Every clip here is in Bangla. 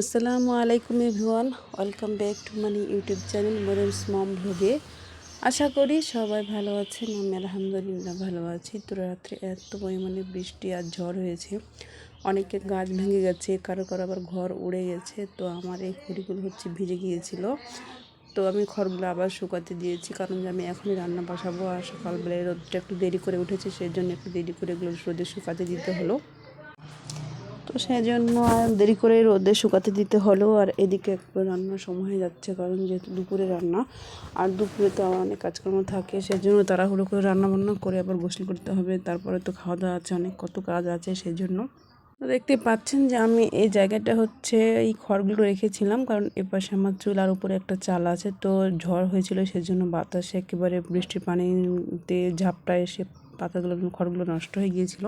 আসসালামু আলাইকুম everyone, welcome back to money YouTube channel মোরেমস মম ভ্লগে আশা করি সবাই ভালো আছেন, আমি আলহামদুলিল্লাহ ভালো আছি। তো রাত্রে এত পরিমাণে বৃষ্টি আর ঝড় হয়েছে অনেকের গাছ ভেঙে গেছে, কারও কারও আবার ঘর উড়ে গেছে, তো আমার এই খড়িগুলো হচ্ছে ভিজে গিয়েছিল। তো আমি খড়গুলো আবার শুকাতে দিয়েছি, কারণ আমি এখনই রান্না বসাবো, আর সকালবেলায় রোদটা একটু দেরি করে উঠেছে, সেই জন্য একটু দেরি করে এগুলো রোদে শুকাতে দিতে হলো। তো সেই জন্য আর দেরি করে রোদে শুকাতে দিতে হলো, আর এদিকে একবার রান্নার সময় হয়ে যাচ্ছে কারণ যেহেতু দুপুরে রান্না, আর দুপুরে তো আমার অনেক কাজকর্ম থাকে সেই জন্য তাড়াহুড়ো করে রান্না বান্না করে আবার গোসল করতে হবে, তারপরে তো খাওয়া দাওয়া আছে, অনেক কত কাজ আছে সেই জন্য দেখতে পাচ্ছেন যে আমি এই জায়গাটা হচ্ছে এই খড়গুলো রেখেছিলাম, কারণ এপাশে আমার চুলার উপরে একটা চাল আছে, তো ঝড় হয়েছিল সেজন্য বাতাসে একেবারে বৃষ্টির পানিতে ঝাপটা এসে পাতাগুলো খড়গুলো নষ্ট হয়ে গিয়েছিল।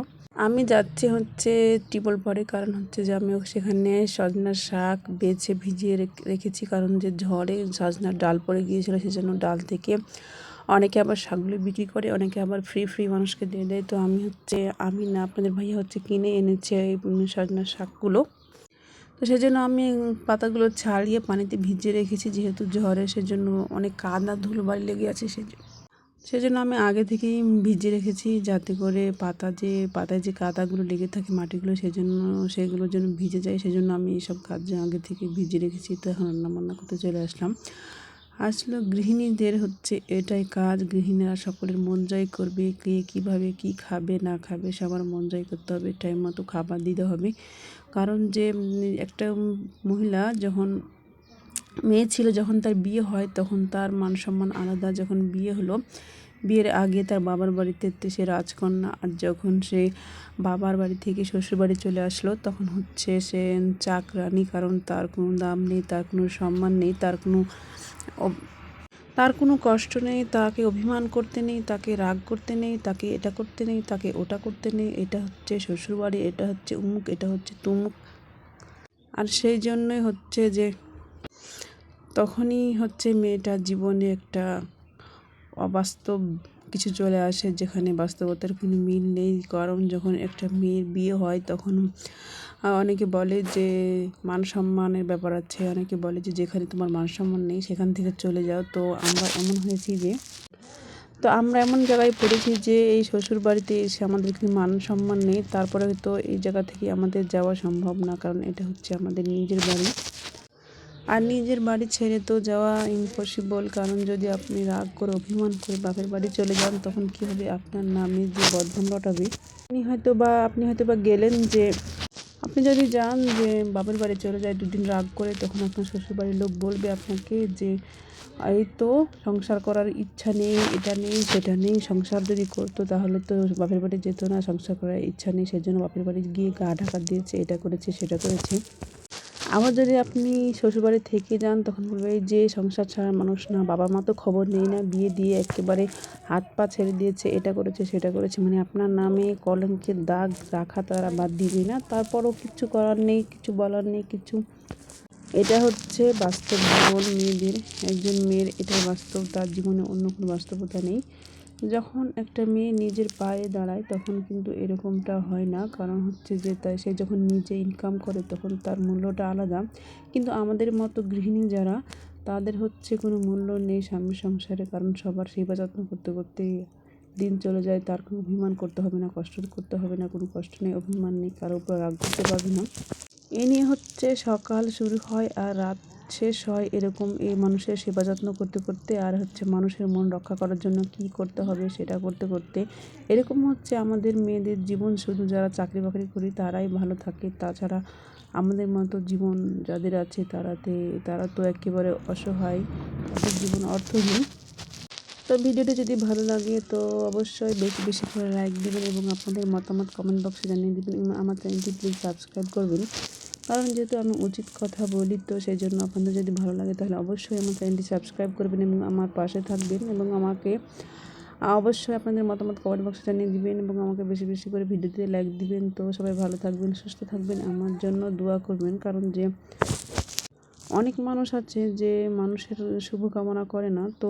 আমি যাচ্ছি হচ্ছে টিপল পরে, কারণ হচ্ছে যে আমি সেখানে সজনার শাক বেছে ভিজিয়ে রেখেছি, কারণ যে ঝড়ে সজনার ডাল পড়ে গিয়েছিল সেজন্য ডাল থেকে অনেকে আবার শাকগুলো বিক্রি করে, অনেকে আবার ফ্রি ফ্রি মানুষকে দিয়ে দেয়। তো আমি হচ্ছে, আমি না, আপনাদের ভাইয়া হচ্ছে কিনে এনেছে এই সজনার শাকগুলো। তো সেজন্য আমি পাতাগুলো ছাড়িয়ে পানিতে ভিজিয়ে রেখেছি, যেহেতু ঝড়ে সেজন্য অনেক কাদা ধুলোবালি লেগে আছে সেজন্য সেজন্য আমি আগে থেকেই ভিজিয়ে রেখেছি যাতে করে পাতা যে, পাতায় যে কাদাগুলো লেগে থাকে মাটিগুলো, সেজন্য সেগুলো যেন ভিজে যায়। সেজন্য আমি এইসব কাজ আগে থেকে ভিজিয়ে রেখেছি তো এখন রান্না বান্না করতে চলে আসলাম। আসলে গৃহিণীদের হচ্ছে এটাই কাজ। গৃহিণীরা সকলের মন জয় করবে, কে কীভাবে কি খাবে, না খাবে, সবার মন জয় করতে হবে। টাইম মতো খাবার দিতে হবে। কারণ যে একটা মহিলা যখন মেয়ে ছিল, যখন তার বিয়ে হয়, তখন তার মান সম্মান আলাদা। যখন বিয়ে হলো, বিয়ের আগে তার বাবার বাড়িতে সে রাজকন্যা, আর যখন সে বাবার বাড়ি থেকে শ্বশুর বাড়ি চলে আসলো, তখন হচ্ছে সে চাকরানি, কারণ তার কোনো দাম নেই, তার কোনো সম্মান নেই, তার কোনো তার কোনো কষ্ট নেই, তাকে অভিমান করতে নেই, তাকে রাগ করতে নেই, তাকে এটা করতে নেই, তাকে ওটা করতে নেই, এটা হচ্ছে শ্বশুরবাড়ি, এটা হচ্ছে উমুক, এটা হচ্ছে তুমুক। আর সেই জন্যই হচ্ছে যে তখনই হচ্ছে মেয়েটার জীবনে একটা অবাস্তব কিছু চলে আসে, যেখানে বাস্তবতার কোনো মিল নেই। কারণ যখন একটা মেয়ের বিয়ে হয়, তখন অনেকে বলে যে মান সম্মানের ব্যাপার আছে, অনেকে বলে যে যেখানে তোমার মান সম্মান নেই, সেখান থেকে চলে যাও। তো আমরা এমন হয়েছি যে, তো আমরা এমন জায়গায় পড়েছি যে এই শ্বশুর বাড়িতে এসে আমাদের কিন্তু মান সম্মান নেই, তারপরে তো এই জায়গা থেকে আমাদের যাওয়া সম্ভব না, কারণ এটা হচ্ছে আমাদের নিজের বাড়ি। আর নিজের বাড়ি ছেড়ে তো যাওয়া ইম্পসিবল কারণ যদি আপনি রাগ করে অভিমান করে বাপের বাড়ি চলে যান, তখন কী হবে? আপনার নামে যে বদনাম রটাবে। আপনি হয়তো বা আপনি হয়তো বা গেলেন যে, আপনি যদি যান যে বাপের বাড়ি চলে যায়, দুদিন রাগ করে, তখন আপনার শ্বশুরবাড়ির লোক বলবে আপনাকে যে, এই তো সংসার করার ইচ্ছা নেই, এটা নেই, সেটা নেই, সংসার যদি করতো তাহলে তো বাপের বাড়ি যেত না, সংসার করার ইচ্ছা নেই, সেজন্য বাপের বাড়ি গিয়ে গা ঢাকা দিয়েছে, এটা করেছে, সেটা করেছে। আবার যদি আপনি শ্বশুরবাড়ি থেকে যান, তখন বলবে যে, সংসার ছাড়া মানুষ না। বাবা মা তো খবর নেই না। বিয়ে দিয়ে একেবারে হাত পা ছেড়ে দিয়েছে, এটা করেছে, সেটা করেছে। মানে আপনার নামে কলঙ্কের দাগ রাখা তারা বাদ দিবে না। তারপরও কিছু করার নেই, কিছু বলার নেই, কিছু এটা হচ্ছে বাস্তব জীবন মেয়েদের। একজন মেয়ের এটা বাস্তব, তার জীবনে অন্য কোনো বাস্তবতা নেই। যখন একটা মেয়ে নিজের পায়ে দাঁড়ায়, তখন কিন্তু এরকমটা হয় না। কারণ হচ্ছে যে তাই সে যখন নিজে ইনকাম করে, তখন তার মূল্যটা আলাদা। কিন্তু আমাদের মতো গৃহিণী যারা, তাদের হচ্ছে কোনো মূল্য নেই স্বামী সংসারে। কারণ সবার সেবা যত্ন করতে করতে দিন চলে যায়, তার কোনো অভিমান করতে হবে না, কষ্ট করতে হবে না, কোনো কষ্ট নেই, অভিমান নেই কারোর উপর রাগ করতে পারবে না। এ নিয়ে হচ্ছে সকাল শুরু হয় আর রাত শেষ হয় এরকম এই মানুষের সেবা যত্ন করতে করতে আর হচ্ছে মানুষের মন রক্ষা করার জন্য কি করতে হবে সেটা করতে করতে এরকম হচ্ছে আমাদের মেয়েদের জীবন শুধু যারা চাকরি বাকরি করি তারাই ভালো থাকে। তাছাড়া আমাদের মতো জীবন যাদের আছে তারাতে, তারা তো একেবারে অসহায়, তাদের জীবন অর্থহীন তো ভিডিওটি যদি ভালো লাগে তো অবশ্যই বেশি বেশি করে লাইক দেবেন এবং আপনাদের মতামত কমেন্ট বক্সে জানিয়ে দেবেন। আমার চ্যানেলটি প্লিজ সাবস্ক্রাইব করবেন। কারণ যেহেতু আমি উচিত কথা বলি, তো সেই জন্য আপনাদের যদি ভালো লাগে তাহলে অবশ্যই আমার চ্যানেলটি সাবস্ক্রাইব করবেন এবং আমার পাশে থাকবেন এবং আমাকে অবশ্যই আপনাদের মতামত কমেন্ট বক্সে জানিয়ে দিবেন এবং আমাকে বেশি বেশি করে ভিডিওতে লাইক দিবেন। তো সবাই ভালো থাকবেন, সুস্থ থাকবেন। আমার জন্য দোয়া করবেন, কারণ যে অনেক মানুষ আছে যে মানুষের শুভকামনা করে না। তো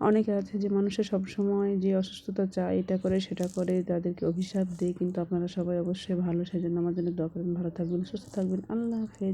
অনেকে আছে যে মানুষের সবসময় যে অসুস্থতা চায় এটা করে, সেটা করে, তাদেরকে অভিশাপ দেয়, কিন্তু আপনারা সবাই অবশ্যই ভালো। সেই জন্য আমার জন্য দোয়া করবেন, ভালো থাকবেন, সুস্থ থাকবেন। আল্লাহ হাফেজ।